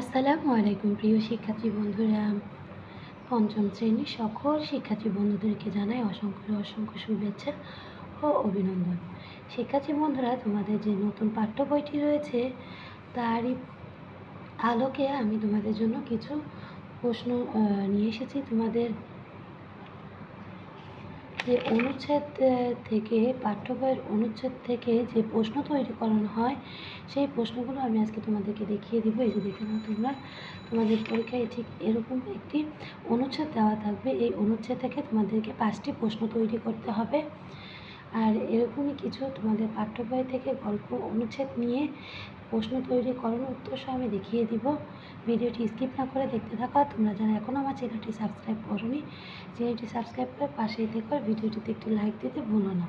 আসসালামু আলাইকুম প্রিয় শিক্ষার্থী বন্ধুরা। পঞ্চম শ্রেণির সকল শিক্ষার্থী বন্ধুদেরকে জানাই অসংখ্য অসংখ্য শুভেচ্ছা ও অভিনন্দন। শিক্ষার্থী বন্ধুরা, তোমাদের যে নতুন পাঠ্য বইটি রয়েছে, তারই আলোকে আমি তোমাদের জন্য কিছু প্রশ্ন নিয়ে এসেছি তোমাদের যে অনুচ্ছেদ থেকে, পাঠ্যবইয়ের অনুচ্ছেদ থেকে যে প্রশ্ন তৈরি করানো হয়, সেই প্রশ্নগুলো আমি আজকে তোমাদেরকে দেখিয়ে দিব। এই যে দেখে নাও তোমরা। তোমাদের পরীক্ষায় ঠিক এরকম একটি অনুচ্ছেদ দেওয়া থাকবে। এই অনুচ্ছেদ থেকে তোমাদেরকে পাঁচটি প্রশ্ন তৈরি করতে হবে। আর এরকমই কিছু তোমাদের পাঠ্য বই থেকে গল্প অনুচ্ছেদ নিয়ে প্রশ্ন তৈরি করানোর উত্তর সহ আমি দেখিয়ে দিব। ভিডিওটি স্কিপ না করে দেখতে থাকো। তোমরা যারা এখনও আমার চ্যানেলটি সাবস্ক্রাইব করোনি, চ্যানেলটি সাবস্ক্রাইব করে পাশেই আর ভিডিওটিতে একটি লাইক দিতে ভুলো না।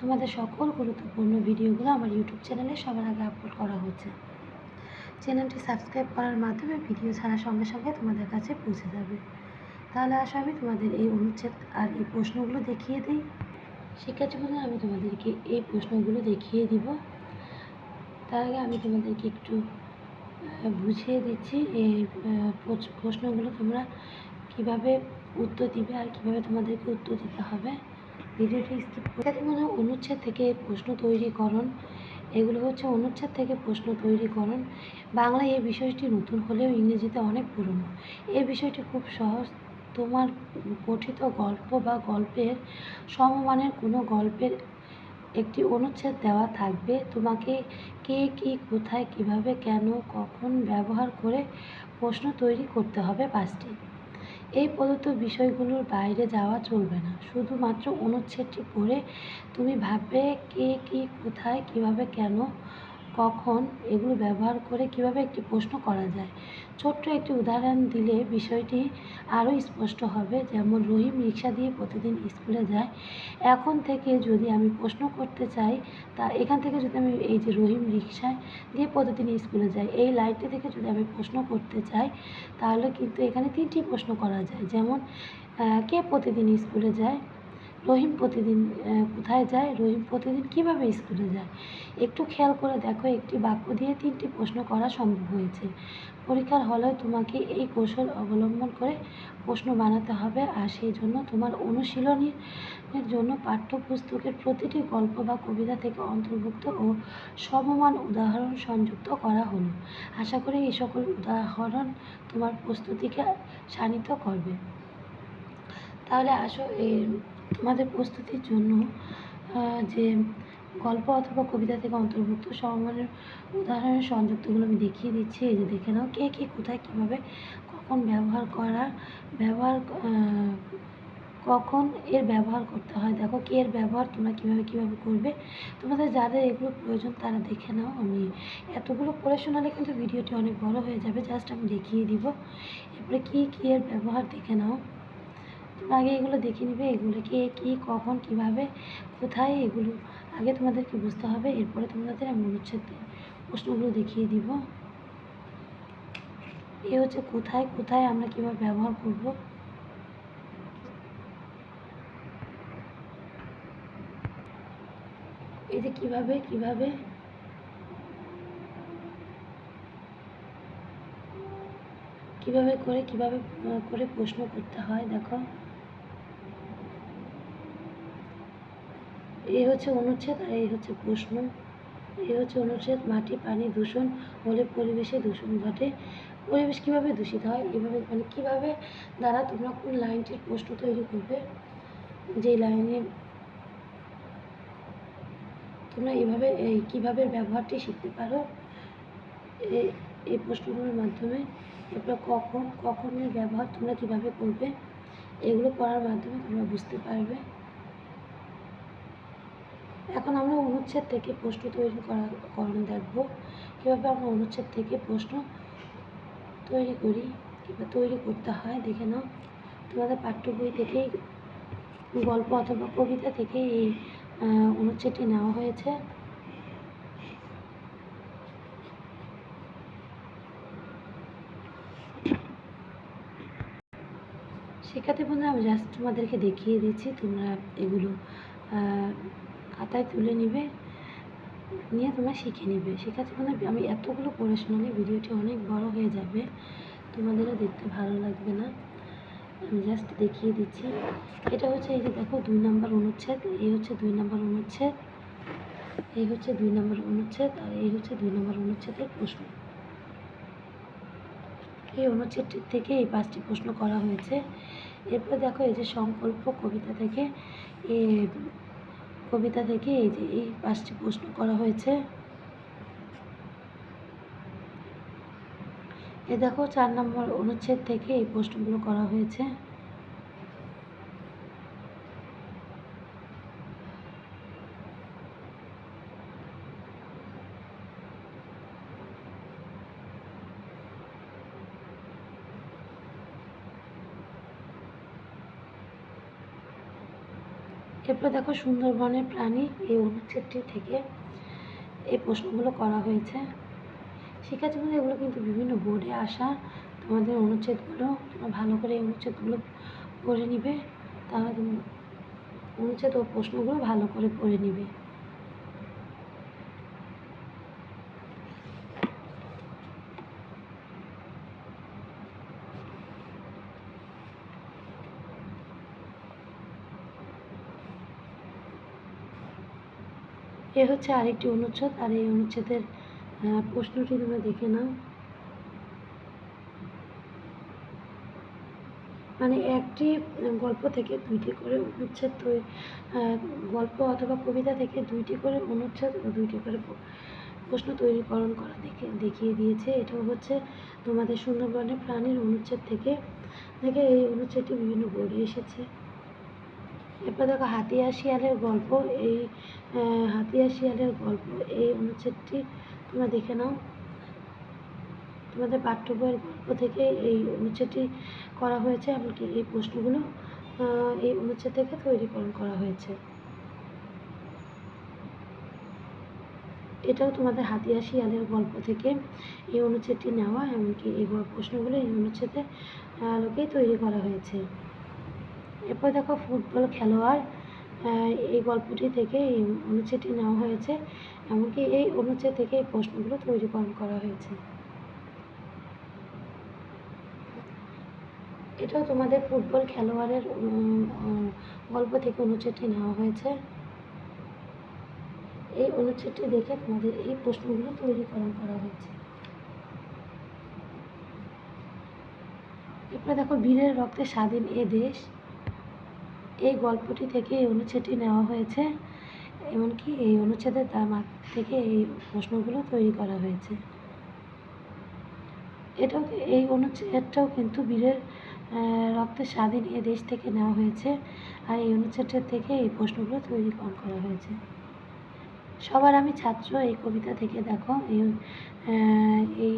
তোমাদের সকল গুরুত্বপূর্ণ ভিডিওগুলো আমার ইউটিউব চ্যানেলে সবার আগে আপলোড করা হচ্ছে। চ্যানেলটি সাবস্ক্রাইব করার মাধ্যমে ভিডিও ছাড়ার সঙ্গে সঙ্গে তোমাদের কাছে পৌঁছে যাবে। তাহলে আসো আমি তোমাদের এই অনুচ্ছেদ আর এই প্রশ্নগুলো দেখিয়ে দিই। শিক্ষার্থী বন্ধুরা আমি তোমাদেরকে এই প্রশ্নগুলো দেখিয়ে দিব। তার আগে আমি তোমাদেরকে একটু বুঝিয়ে দিচ্ছি এই প্রশ্নগুলো তোমরা কীভাবে উত্তর দিবে আর কীভাবে তোমাদেরকে উত্তর দিতে হবে। ভিডিওটি মানে অনুচ্ছেদ থেকে প্রশ্ন তৈরিকরণ এগুলো হচ্ছে অনুচ্ছেদ থেকে প্রশ্ন তৈরিকরণ বাংলায় এই বিষয়টি নতুন হলেও ইংরেজিতে অনেক পুরনো। এই বিষয়টি খুব সহজ তোমার পঠিত গল্প বা গল্পের সমমানের কোনো গল্পের একটি অনুচ্ছেদ দেওয়া থাকবে। তোমাকে কে, কী, কোথায়, কীভাবে, কেন, কখন ব্যবহার করে প্রশ্ন তৈরি করতে হবে পাঁচটি। এই প্রদত্ত বিষয়গুলোর বাইরে যাওয়া চলবে না। শুধুমাত্র অনুচ্ছেদটি পড়ে তুমি ভাববে কে, কী, কোথায়, কীভাবে, কেন কখন এগুলো ব্যবহার করে কীভাবে একটি প্রশ্ন করা যায়। ছোট্ট একটি উদাহরণ দিলে বিষয়টি আরও স্পষ্ট হবে। যেমন, রহিম রিক্সা দিয়ে প্রতিদিন স্কুলে যায়। এখন থেকে যদি আমি প্রশ্ন করতে চাই, তা এখান থেকে যদি আমি এই যে রহিম রিক্সায় দিয়ে প্রতিদিন স্কুলে যায় এই লাইনটি থেকে যদি আমি প্রশ্ন করতে চাই, তাহলে কিন্তু এখানে তিনটি প্রশ্ন করা যায়। যেমন কে প্রতিদিন স্কুলে যায়? রহিম প্রতিদিন কোথায় যায়? রহিম প্রতিদিন কীভাবে স্কুলে যায়? একটু খেয়াল করে দেখো, একটি বাক্য দিয়ে তিনটি প্রশ্ন করা সম্ভব হয়েছে। পরীক্ষার হলেও তোমাকে এই কৌশল অবলম্বন করে প্রশ্ন বানাতে হবে, আর সেই জন্য তোমার অনুশীলনের জন্য পাঠ্যপুস্তকের প্রতিটি গল্প বা কবিতা থেকে অন্তর্ভুক্ত ও সমমান উদাহরণ সংযুক্ত করা হলো। আশা করি এই সকল উদাহরণ তোমার প্রস্তুতিকে শানিত করবে। তাহলে আসো এই তোমাদের প্রস্তুতির জন্য যে গল্প অথবা কবিতা থেকে অন্তর্ভুক্ত সমমানের উদাহরণের সংযুক্তগুলো আমি দেখিয়ে দিচ্ছি। এই যে দেখে নাও কে কে কোথায় কীভাবে কখন ব্যবহার করা, ব্যবহার কখন এর ব্যবহার করতে হয়। দেখো কে এর ব্যবহার, তোমরা কীভাবে কীভাবে করবে। তোমাদের যাদের এগুলো প্রয়োজন তারা দেখে নাও। আমি এতগুলো পড়ে শোনালে কিন্তু ভিডিওটি অনেক বড় হয়ে যাবে। জাস্ট আমি দেখিয়ে দিব। এরপরে কী কী এর ব্যবহার দেখে নাও। আগে এগুলো দেখে নিবে, এগুলো কে, কী, কখন, কীভাবে, কোথায়, এগুলো আগে তোমাদেরকে বুঝতে হবে। এরপরে তোমাদের আমি অনুচ্ছেদ প্রশ্নগুলো দেখিয়ে দিব। এ হচ্ছে কোথায় কোথায় আমরা কীভাবে ব্যবহার করব? এই যে কীভাবে কীভাবে? কীভাবে করে কীভাবে করে প্রশ্ন করতে হয়, দেখো। এই হচ্ছে অনুচ্ছেদ আর এই হচ্ছে প্রশ্ন। এই হচ্ছে অনুচ্ছেদ, মাটি, পানি, দূষণ হলে পরিবেশে দূষণ ঘটে। পরিবেশ কীভাবে দূষিত হয়? এভাবে মানে কীভাবে দ্বারা তোমরা কোন লাইনটির প্রশ্ন তৈরি করবে? যে লাইনে তোমরা এভাবে এই কীভাবে ব্যবহারটি শিখতে পারো? এই প্রশ্নগুলোর মাধ্যমে এরপর কখন কখনের ব্যবহার তোমরা কীভাবে করবে? এগুলো পড়ার মাধ্যমে তোমরা বুঝতে পারবে। এখন আমরা অনুচ্ছেদ থেকে প্রশ্ন তৈরি করা করণ দেখব। কীভাবে আমরা অনুচ্ছেদ থেকে প্রশ্ন তৈরি করি, কিংবা তৈরি করতে হয়, দেখে নাও। তোমাদের পাঠ্য বই থেকেই, গল্প অথবা কবিতা থেকে এই অনুচ্ছেদটি নেওয়া হয়েছে। শিক্ষার্থী বন্ধুরা, আমি জাস্ট তোমাদেরকে দেখিয়ে দিচ্ছি তোমরা এগুলো খাতায় তুলে নিবে, নিয়ে তোমরা শিখে নেবে। শেখাতে মানে আমি এতগুলো পড়ে শোনালে ভিডিওটি অনেক বড় হয়ে যাবে, তোমাদেরও দেখতে ভালো লাগবে না। আমি জাস্ট দেখিয়ে দিচ্ছি। এটা হচ্ছে এই যে দেখো, দুই নম্বর অনুচ্ছেদ, এই হচ্ছে দুই নম্বর অনুচ্ছেদ, এই হচ্ছে দুই নম্বর অনুচ্ছেদ, আর এই হচ্ছে দুই নম্বর অনুচ্ছেদের প্রশ্ন। এই অনুচ্ছেদটি থেকে এই পাঁচটি প্রশ্ন করা হয়েছে। এরপর দেখো এই যে সংকল্প কবিতা থেকে, এ কবিতা থেকে এই যে এই পাঁচটি প্রশ্ন করা হয়েছে। এ দেখো, চার নম্বর অনুচ্ছেদ থেকে এই প্রশ্নগুলো করা হয়েছে। এরপর দেখো সুন্দরবনের প্রাণী এই অনুচ্ছেদটি থেকে এই প্রশ্নগুলো করা হয়েছে। শিক্ষার্থী বন্ধু এগুলো কিন্তু বিভিন্ন বোর্ডে আসা, তোমাদের অনুচ্ছেদগুলো, তোমরা ভালো করে এই অনুচ্ছেদগুলো পড়ে নিবে। তাহলে অনুচ্ছেদ ও প্রশ্নগুলো ভালো করে পড়ে নিবে। এ হচ্ছে আরেকটি অনুচ্ছেদ, আর এই অনুচ্ছেদের প্রশ্নটি তোমরা দেখে নাও। মানে একটি গল্প থেকে দুইটি করে অনুচ্ছেদ তৈরি গল্প অথবা কবিতা থেকে দুইটি করে অনুচ্ছেদ ও দুইটি করে প্রশ্ন তৈরিকরণ করা দেখে, দেখিয়ে দিয়েছে। এটাও হচ্ছে তোমাদের সুন্দরবনের প্রাণীর অনুচ্ছেদ থেকে থেকে এই অনুচ্ছেদটি বিভিন্ন বোর্ডে এসেছে। এরপর দেখো হাতিয়া শিয়ালের গল্প, এই হাতিয়া শিয়ালের গল্প, এই অনুচ্ছেদটি তোমরা দেখে নাও। তোমাদের পাঠ্য বইয়ের গল্প থেকে এই অনুচ্ছেদটি করা হয়েছে, এমনকি এই প্রশ্নগুলো এই অনুচ্ছেদ থেকে তৈরিকরণ করা হয়েছে। এটাও তোমাদের হাতিয়া শিয়ালের গল্প থেকে এই অনুচ্ছেদটি নেওয়া, এমনকি এই প্রশ্নগুলো এই অনুচ্ছেদে আলোকেই তৈরি করা হয়েছে। এরপর দেখো ফুটবল খেলোয়াড় এই গল্পটি থেকে এই অনুচ্ছেদটি নেওয়া হয়েছে। এমনকি এই অনুচ্ছেদ থেকে এই প্রশ্নগুলো তৈরিকরণ করা হয়েছে। এটাও তোমাদের ফুটবল খেলোয়াড়ের গল্প থেকে অনুচ্ছেদটি নেওয়া হয়েছে। এই অনুচ্ছেদটি দেখে তোমাদের এই প্রশ্নগুলো তৈরিকরণ করা হয়েছে। এরপরে দেখো বীরের রক্তে স্বাধীন এ দেশ। এই গল্পটি থেকে এই অনুচ্ছেদটি নেওয়া হয়েছে, এমনকি এই অনুচ্ছেদের তার মাঠ থেকে এই প্রশ্নগুলো তৈরি করা হয়েছে। এটাও এই অনুচ্ছেদটাও কিন্তু বীরের রক্তে স্বাধীন এ দেশ থেকে নেওয়া হয়েছে আর এই অনুচ্ছেদটার থেকে এই প্রশ্নগুলো তৈরিকরণ করা হয়েছে। সবার আমি ছাত্র এই কবিতা থেকে দেখো, এই এই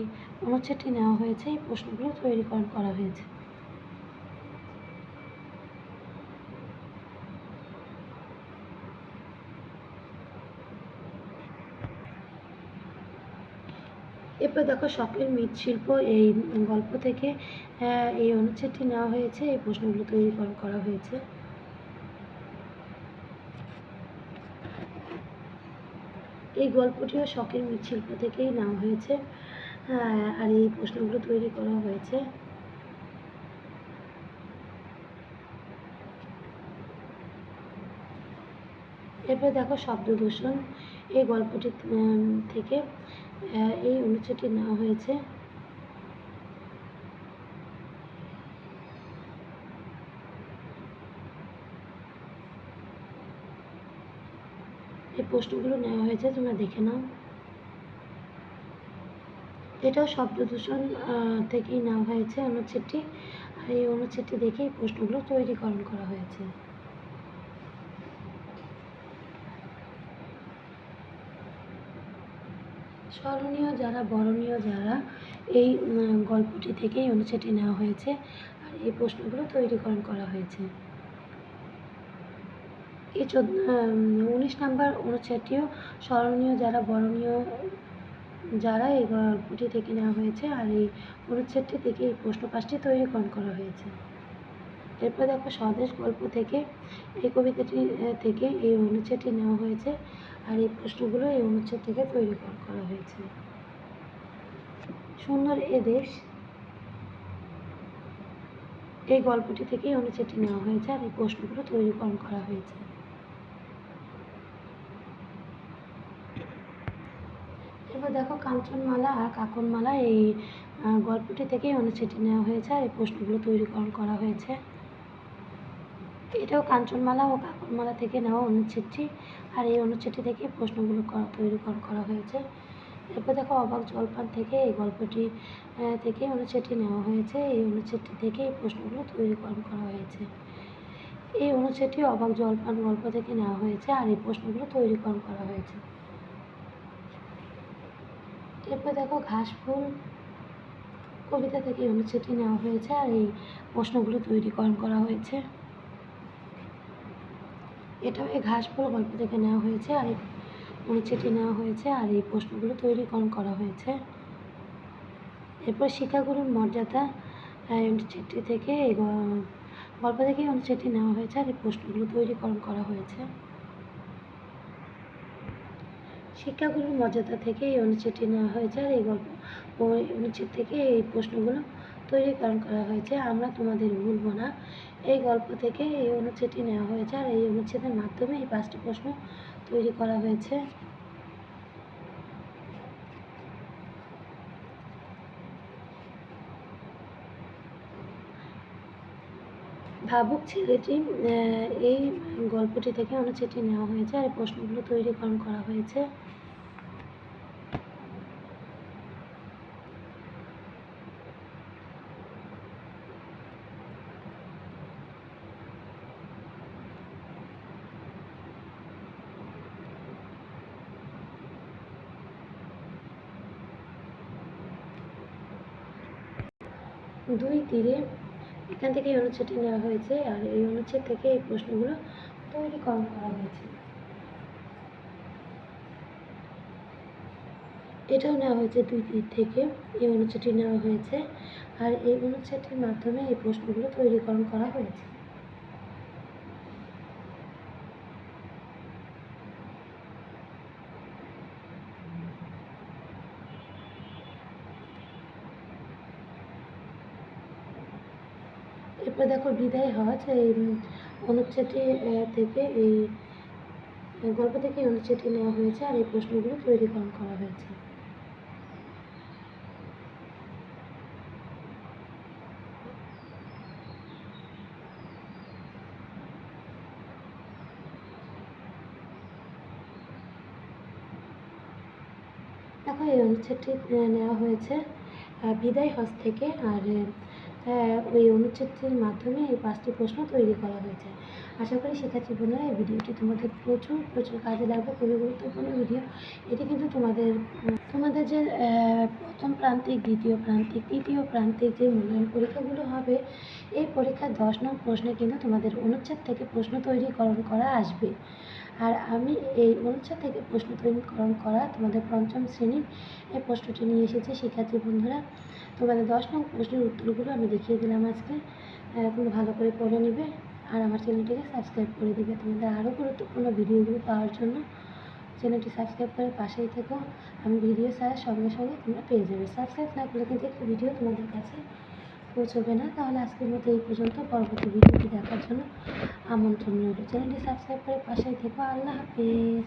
অনুচ্ছেদটি নেওয়া হয়েছে, এই প্রশ্নগুলো তৈরিকরণ করা হয়েছে। এরপর দেখো শখের মৃৎশিল্প এই গল্প থেকে আহ, এই অনুচ্ছেদটি নেওয়া হয়েছে এই প্রশ্নগুলো তৈরিকরণ করা হয়েছে। এই গল্পটিও শখের মৃৎশিল্প থেকেই নেওয়া হয়েছে আহ, আর এই প্রশ্নগুলো তৈরি করা হয়েছে। এরপর দেখো শব্দ দূষণ এই গল্পটি থেকে এই অনুচ্ছেদটি নেওয়া হয়েছে। এই প্রশ্নগুলো নেওয়া হয়েছে, তোমরা দেখে নাও। এটাও শব্দ দূষণ থেকেই নেওয়া হয়েছে অনুচ্ছেদটি। আর এই অনুচ্ছেদটি দেখে এই প্রশ্নগুলো তৈরিকরণ করা হয়েছে। স্মরণীয় যারা, বরণীয় যারা এই গল্পটি থেকেই অনুচ্ছেদটি নেওয়া হয়েছে আর এই প্রশ্নগুলো তৈরিকরণ করা হয়েছে। এই চোদ্দ উনিশ নাম্বার অনুচ্ছেদটিও স্মরণীয় যারা, বরণীয় যারা এই গল্পটি থেকে নেওয়া হয়েছে আর এই অনুচ্ছেদটি থেকে এই প্রশ্ন পাঁচটি তৈরিকরণ করা হয়েছে। এরপর দেখো স্বদেশ গল্প থেকে, এই কবিতাটি থেকে এই অনুচ্ছেদটি নেওয়া হয়েছে। আর এই প্রশ্নগুলো এই অনুচ্ছেদ থেকে তৈরি কর- হয়েছে। সুন্দর এ দেশ এই গল্পটি থেকেই অনুচ্ছেদটি নেওয়া হয়েছে আর এই প্রশ্নগুলো তৈরিকরণ করা হয়েছে। এবার দেখো কাঞ্চনমালা আর কাকনমালা এই গল্পটি থেকেই অনুচ্ছেদটি নেওয়া হয়েছে আর এই প্রশ্নগুলো তৈরিকরণ করা হয়েছে। এটাও কাঞ্চনমালা ও কাকনমালা থেকে নেওয়া অনুচ্ছেদটি আর এই অনুচ্ছেদটি থেকে প্রশ্নগুলো করা তৈরিকরণ করা হয়েছে। এরপর দেখো অবাক জলপান থেকে এই গল্পটি থেকে অনুচ্ছেদটি নেওয়া হয়েছে। এই অনুচ্ছেদটি থেকে এই প্রশ্নগুলো তৈরিকরণ করা হয়েছে। এই অনুচ্ছেদটি অবাক জলপান গল্প থেকে নেওয়া হয়েছে আর এই প্রশ্নগুলো তৈরিকরণ করা হয়েছে। এরপর দেখো ঘাস, ফুল, কবিতা থেকে অনুচ্ছেদটি নেওয়া হয়েছে আর এই প্রশ্নগুলো তৈরিকরণ করা হয়েছে। এটাও এই ঘাস ফুল গল্প থেকে নেওয়া হয়েছে, আর এই অনুচ্ছেদটি নেওয়া হয়েছে, আর এই প্রশ্নগুলো তৈরিকরণ করা হয়েছে। এরপর শিক্ষাগুরুর মর্যাদা অনুচ্ছেদটি থেকে গল্প থেকে অনুচ্ছেদটি নেওয়া হয়েছে, আর এই প্রশ্নগুলো তৈরিকরণ করা হয়েছে। শিক্ষাগুরুর মর্যাদা থেকে এই অনুচ্ছেদটি নেওয়া হয়েছে, আর এই গল্প অনুচ্ছেদ থেকে এই প্রশ্নগুলো তৈরিকরণ করা হয়েছে, আমরা তোমাদের ভুলবো না। এই গল্প থেকে এই অনুচ্ছেদটি নেওয়া হয়েছে আর এই অনুচ্ছেদের মাধ্যমে এই পাঁচটি প্রশ্ন তৈরি করা হয়েছে। ভাবুক ছেলেটি এই গল্পটি থেকে অনুচ্ছেদটি নেওয়া হয়েছে আর এই প্রশ্নগুলো তৈরিকরণ করা হয়েছে। দুই তীরে এখান থেকে এই অনুচ্ছেদটি নেওয়া হয়েছে আর এই অনুচ্ছেদ থেকে এই প্রশ্নগুলো তৈরি করা হয়েছে। এটাও নেওয়া হয়েছে দুই তীর থেকে, এই অনুচ্ছেদটি নেওয়া হয়েছে আর এই অনুচ্ছেদটির মাধ্যমে এই প্রশ্নগুলো তৈরিকরণ করা হয়েছে। এরপর দেখো বিদায় হজ এই অনুচ্ছেদটি থেকে এই গল্প থেকে অনুচ্ছেদটি নেওয়া হয়েছে আর এই প্রশ্নগুলো তৈরিকরণ করা হয়েছে। দেখো এই অনুচ্ছেদটি নেওয়া হয়েছে বিদায় হজ থেকে, আর ওই অনুচ্ছেদটির মাধ্যমে এই পাঁচটি প্রশ্ন তৈরি করা হয়েছে। আশা করি শিক্ষার্থী বন্ধুরা এই ভিডিওটি তোমাদের প্রচুর প্রচুর কাজে লাগবে, খুবই গুরুত্বপূর্ণ ভিডিও। এটি কিন্তু তোমাদের তোমাদের যে প্রথম প্রান্তিক, দ্বিতীয় প্রান্তিক, তৃতীয় প্রান্তিক যে মূল্যায়ন পরীক্ষাগুলো হবে, এই পরীক্ষার দশ নং প্রশ্নে কিন্তু তোমাদের অনুচ্ছেদ থেকে প্রশ্ন তৈরিকরণ করা আসবে। আর আমি এই অনুচ্ছেদ থেকে প্রশ্ন তৈরিকরণ করা তোমাদের পঞ্চম শ্রেণির এই প্রশ্নটি নিয়ে এসেছি। শিক্ষার্থী বন্ধুরা, তোমাদের দশ নং প্রশ্নের উত্তরগুলো আমি দেখিয়ে দিলাম আজকে। তুমি ভালো করে পড়ে নেবে আর আমার চ্যানেলটিকে সাবস্ক্রাইব করে দিবে। তোমাদের আরও গুরুত্বপূর্ণ ভিডিওগুলো পাওয়ার জন্য চ্যানেলটি সাবস্ক্রাইব করে পাশেই থেকো। আমি ভিডিও ছাড়ার সঙ্গে সঙ্গে তোমরা পেয়ে যাবে। সাবস্ক্রাইব না করলে কিন্তু একটি ভিডিও তোমাদের কাছে পৌঁছবে না, তাহলে আজকের মতো এই পর্যন্ত। পরবর্তী ভিডিওটি দেখার জন্য আমন্ত্রণ রইল। চ্যানেলটি সাবস্ক্রাইব করে পাশেই থেকো। আল্লাহ হাফিজ।